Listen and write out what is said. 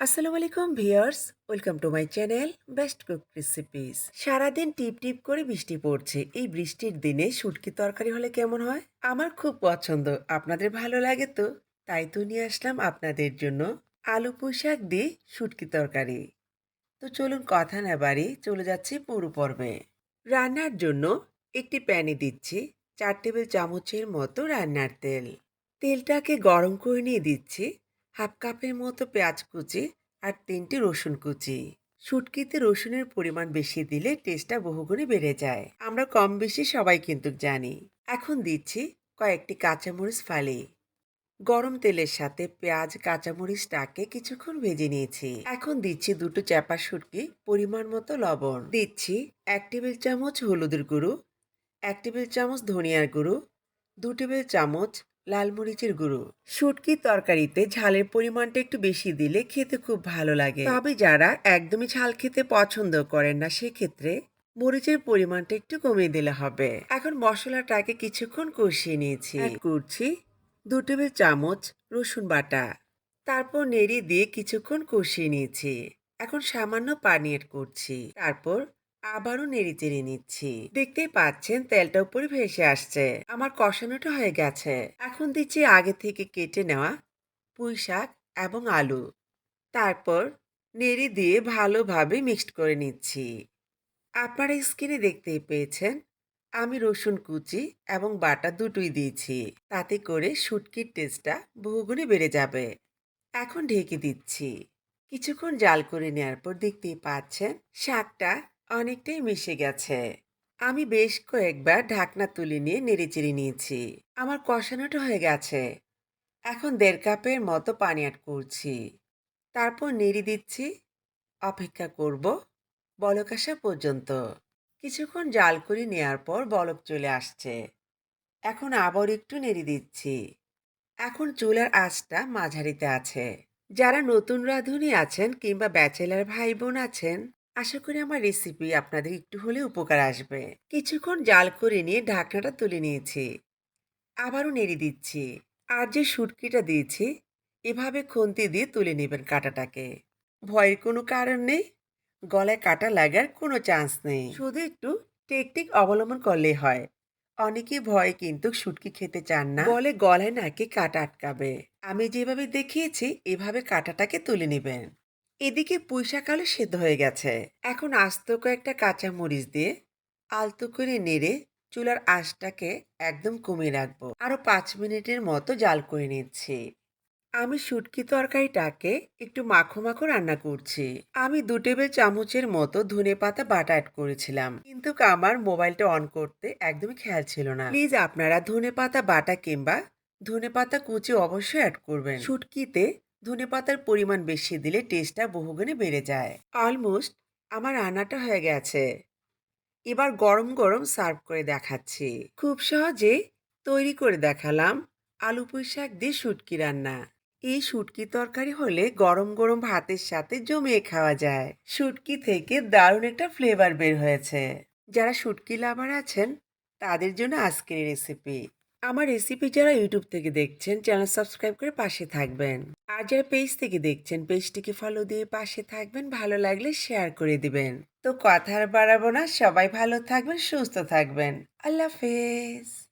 আসসালামু আলাইকুম viewers, welcome to my channel best cook recipes. সারাদিন টিপ টিপ করে বৃষ্টি পড়ছে। এই বৃষ্টির দিনে শুটকি তরকারি হলে কেমন হয়? আমার খুব পছন্দ। আপনাদের ভালো লাগে তো? তাই তো নিয়ে আসলাম আপনাদের জন্য আলু পুঁই শাক দিয়ে শুটকি তরকারি। তো চলুন কথা না বাড়ি চলে যাচ্ছি পুরো পর্বে। রান্নার জন্য একটি প্যানে দিচ্ছি চার টেবিল চামচের মতো রান্নার তেল। তেলটাকে গরম করে নিয়ে দিচ্ছি হাফ কাপের মতো পেঁয়াজ কুচি আর তিনটি রসুন কুচি। শুটকিতে রসুনের পরিমাণ বেশি দিলে টেস্টটা বহুগুণে বেড়ে যায়। আমরা কম বেশি সবাই কিন্তু জানি। এখন দিচ্ছি কয়েকটি কাঁচামরিচ ফালি। গরম তেলের সাথে পেঁয়াজ কাঁচামরিচটাকে কিছুক্ষণ ভেজে নিয়েছি। এখন দিচ্ছি দুটো চাপা শুটকি, পরিমাণ মতো লবণ। দিচ্ছি এক টেবিল চামচ হলুদের গুঁড়ো, এক টেবিল চামচ ধনিয়ার গুঁড়ো, দু টেবিল চামচ লাল মরিচের গুঁড়ো। শুটকি তরকারিতে ঝালের পরিমাণটা একটু বেশি দিলে খেতে খুব ভালো লাগে। তবে যারা একদমই ঝাল খেতে পছন্দ করেন না, সেক্ষেত্রে মরিচের পরিমাণটা একটু কমিয়ে দিলে হবে। এখন মশলাটাকে কিছুক্ষণ কষিয়ে নিয়েছি। করছি দু টেবিল চামচ রসুন বাটা। তারপর নেড়ে দিয়ে কিছুক্ষণ কষিয়ে নিয়েছি। এখন সামান্য পানি এড করছি। তারপর আবারও নেড়ে চেড়ে নিচ্ছি। দেখতেই পাচ্ছেন তেলটা উপরে ভেসে আসছে। আমার কষানোটা হয়ে গেছে। এখন দিচ্ছি আগে থেকে কেটে নেওয়া পুঁই শাক এবং আলু। তারপর নেড়ে দিয়ে ভালোভাবে মিক্সড করে নিচ্ছি। আপনারা স্ক্রিনে দেখতেই পেয়েছেন, আমি রসুন কুচি এবং বাটা দুটোই দিয়েছি। তাতে করে শুটকির টেস্টটা বহুগুণে বেড়ে যাবে। এখন ঢেকে দিচ্ছি। কিছুক্ষণ জাল করে নেওয়ার পর দেখতেই পাচ্ছেন, শাকটা অনেকটাই মিশে গেছে। আমি বেশ কয়েকবার ঢাকনা তুলে নিয়ে নেড়েচেড়ে নিয়েছি। আমার কষানোটা হয়ে গেছে। এখন দেড় কাপের মতো পানি অ্যাড করছি। তারপর নেড়ে দিচ্ছি। অপেক্ষা করব বলক আসা পর্যন্ত। কিছুক্ষণ জাল করে নেওয়ার পর বলক চলে আসছে। এখন আবার একটু নেড়ে দিচ্ছি। এখন চুলার আঁচটা মাঝারিতে আছে। যারা নতুন রাঁধুনি আছেন কিংবা ব্যাচেলার ভাই বোন আছেন আশা করি আমার রেসিপি আপনাদের একটু হলে উপকার আসবে। কিছুক্ষণ জাল করে নিয়ে ঢাকনাটা তুলে নিয়েছি। আবারও নেড়ে দিচ্ছি। আর যে শুটকিটা দিয়েছি, এভাবে খুন্তি দিয়ে তুলে নেবেন কাঁটাটাকে। ভয়ের কোনো কারণ নেই। গলায় কাটা লাগার কোনো চান্স নেই। শুধু একটু টেকনিক অবলম্বন করলেই হয়। অনেকে ভয় কিন্তু শুটকি খেতে চান না। বলে গলায় নাকি কাটা আটকাবে। আমি যেভাবে দেখিয়েছি, এভাবে কাটাটাকে তুলে নেবেন। এদিকে পুঁইশাক আলু সেদ্ধ হয়ে গেছে। এখন আস্ত কয়েকটা কাঁচা মরিচ দিয়ে আলতো করে নেড়ে চুলার আঁচটাকে একদম কমিয়ে রাখব। আরও পাঁচ মিনিটের মতো জাল করে নিচ্ছি। আমি শুটকি তরকারিটাকে একটু মাখো মাখো রান্না করছি। আমি দু টেবিল চামচের মতো ধনে পাতা বাটা অ্যাড করেছিলাম। কিন্তু আমার মোবাইলটা অন করতে একদমই খেয়াল ছিল না। প্লিজ আপনারা ধনে পাতা বাটা কিংবা ধনে পাতা কুচি অবশ্যই অ্যাড করবেন। শুটকিতে ধনে পাতার পরিমাণ বেশি দিলে টেস্টটা বহুগুণে বেড়ে যায়। অলমোস্ট আমার রান্নাটা হয়ে গেছে। এবার গরম গরম সার্ভ করে দেখাচ্ছি। খুব সহজে তৈরি করে দেখালাম আলু পুঁই শাক দিয়ে শুটকি রান্না। এই শুটকি তরকারি হলে গরম গরম ভাতের সাথে জমিয়ে খাওয়া যায়। শুটকি থেকে দারুণ একটা ফ্লেভার বের হয়েছে। যারা শুটকি লাভার আছেন, তাদের জন্য আজকের রেসিপি আমার রেসিপি যারা ইউটিউব থেকে দেখছেন চ্যানেল সাবস্ক্রাইব করে পাশে থাকবেন। আর যারা পেজ থেকে দেখছেন পেজটিকে ফলো দিয়ে পাশে থাকবেন, ভালো লাগলে শেয়ার করে দিবেন। তো কথা আর বাড়াবো না, সবাই ভালো থাকবেন, সুস্থ থাকবেন। আল্লাহ হাফেজ।